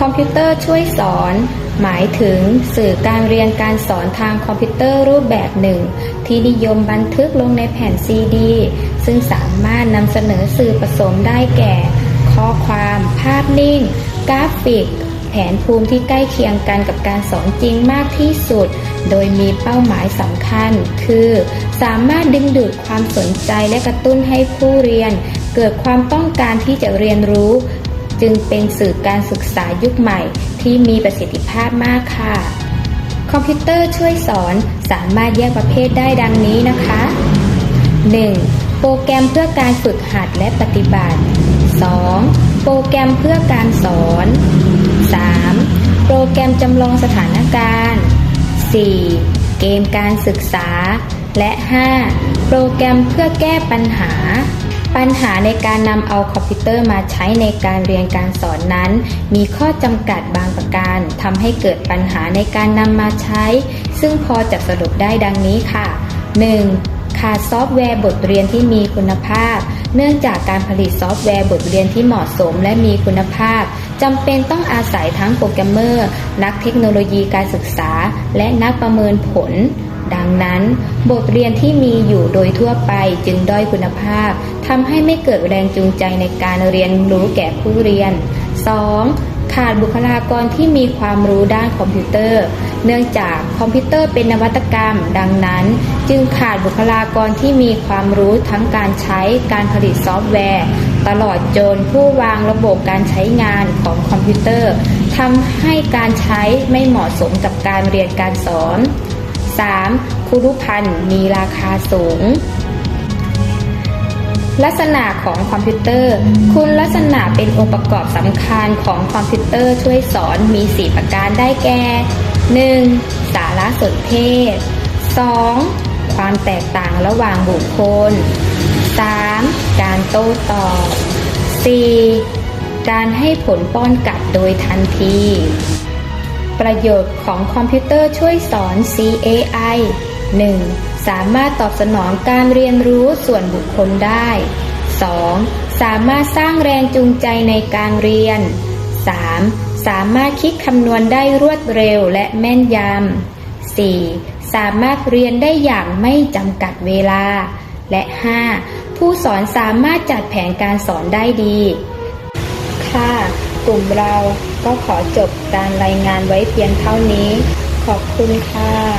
คอมพิวเตอร์ช่วยสอน หมายถึงสื่อการเรียนการสอนทางคอมพิวเตอร์รูปแบบหนึ่ง ที่นิยมบันทึกลงในแผ่นซีดี ซึ่งสามารถนำเสนอสื่อผสมได้แก่ ข้อความ ภาพนิ่ง กราฟิก แผนภูมิที่ใกล้เคียงกันกับการสอนจริงมากที่สุด โดยมีเป้าหมายสำคัญ คือ สามารถดึงดูดความสนใจและกระตุ้นให้ผู้เรียนเกิดความต้องการที่จะเรียนรู้ จึงเป็นสื่อการศึกษายุคใหม่ที่มีประสิทธิภาพมากค่ะ คอมพิวเตอร์ช่วยสอนสามารถแยกประเภทได้ดังนี้นะคะ 1. โปรแกรมเพื่อการฝึกหัดและปฏิบัติ 2. โปรแกรมเพื่อการสอน 3. โปรแกรมจำลองสถานการณ์ 4. เกมการศึกษา และ 5. โปรแกรมเพื่อแก้ปัญหา ปัญหาในการนำเอาคอมพิวเตอร์มาใช้ในการเรียนการสอนนั้น มีข้อจำกัดบางประการทำให้เกิดปัญหาในการนำมาใช้ ซึ่งพอจะสรุปได้ดังนี้ค่ะ 1. ขาดซอฟต์แวร์บทเรียนที่มีคุณภาพ เนื่องจากการผลิตซอฟต์แวร์บทเรียนที่เหมาะสมและมีคุณภาพจำเป็นต้องอาศัยทั้งโปรแกรมเมอร์ นักเทคโนโลยีการศึกษา และนักประเมินผล ดังนั้น บทเรียนที่มีอยู่โดยทั่วไปจึงด้อยคุณภาพทำให้ไม่เกิดแรงจูงใจในการเรียนรู้แก่ผู้เรียน 2. ขาดบุคลากรที่มีความรู้ด้านคอมพิวเตอร์ เนื่องจากคอมพิวเตอร์เป็นนวัตกรรม ดังนั้น จึงขาดบุคลากรที่มีความรู้ทั้งการใช้การผลิตซอฟต์แวร์ ตลอดจนผู้วางระบบการใช้งานของคอมพิวเตอร์ทำให้การใช้ไม่เหมาะสมกับการเรียนการสอน 3. คุรุพันธ์มีราคาสูง ลักษณะของคอมพิวเตอร์ คุณลักษณะเป็นองค์ประกอบสำคัญของคอมพิวเตอร์ช่วยสอนมี 4 ประการได้แก่ 1. สารสนเทศ 2. ความแตกต่างระหว่างบุคคล 3. การโต้ตอบ 4. การให้ผลป้อนกลับโดยทันที ประโยชน์ของคอมพิวเตอร์ช่วยสอน CAI 1. สามารถตอบสนองการเรียนรู้ส่วนบุคคลได้ 2. สามารถสร้างแรงจูงใจในการเรียน 3. สามารถคิดคำนวณได้รวดเร็วและแม่นยำ 4. สามารถเรียนได้อย่างไม่จำกัดเวลา และ 5. ผู้สอนสามารถจัดแผนการสอนได้ดี ค่ะ กลุ่มเราก็ขอจบการรายงานไว้เพียงเท่านี้ ขอบคุณค่ะ